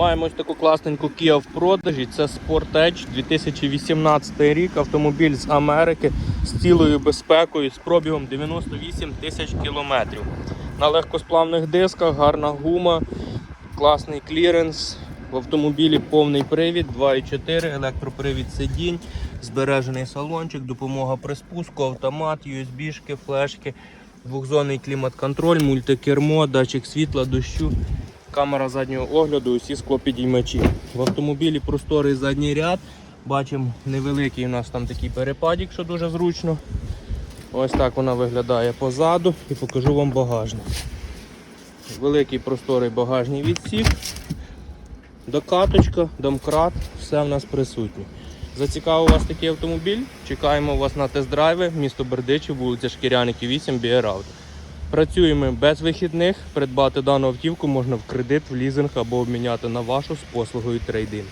Маємо ось таку класненьку Kia в продажі. Це Sportage 2018 рік. Автомобіль з Америки з цілою безпекою, з пробігом 98 тисяч кілометрів. На легкосплавних дисках, гарна гума, класний кліренс. В автомобілі повний привід, 2.4, електропривід сидінь, збережений салончик, допомога при спуску, автомат, USB-шки, флешки, двохзонний клімат-контроль, мультикермо, датчик світла, дощу, камера заднього огляду, усі склопідіймачі. В автомобілі просторий задній ряд. Бачимо невеликий у нас там такий перепадік, що дуже зручно. Ось так вона виглядає позаду і покажу вам багажник. Великий просторий багажний відсік. Докаточка, домкрат, все в нас присутнє. Зацікавив вас такий автомобіль? Чекаємо вас на тест-драйви, місто Бердичів, вулиця Шкіряники 8, Бієрауд. Працюємо без вихідних. Придбати дану автівку можна в кредит, в лізинг або обміняти на вашу з послугою трейдинг.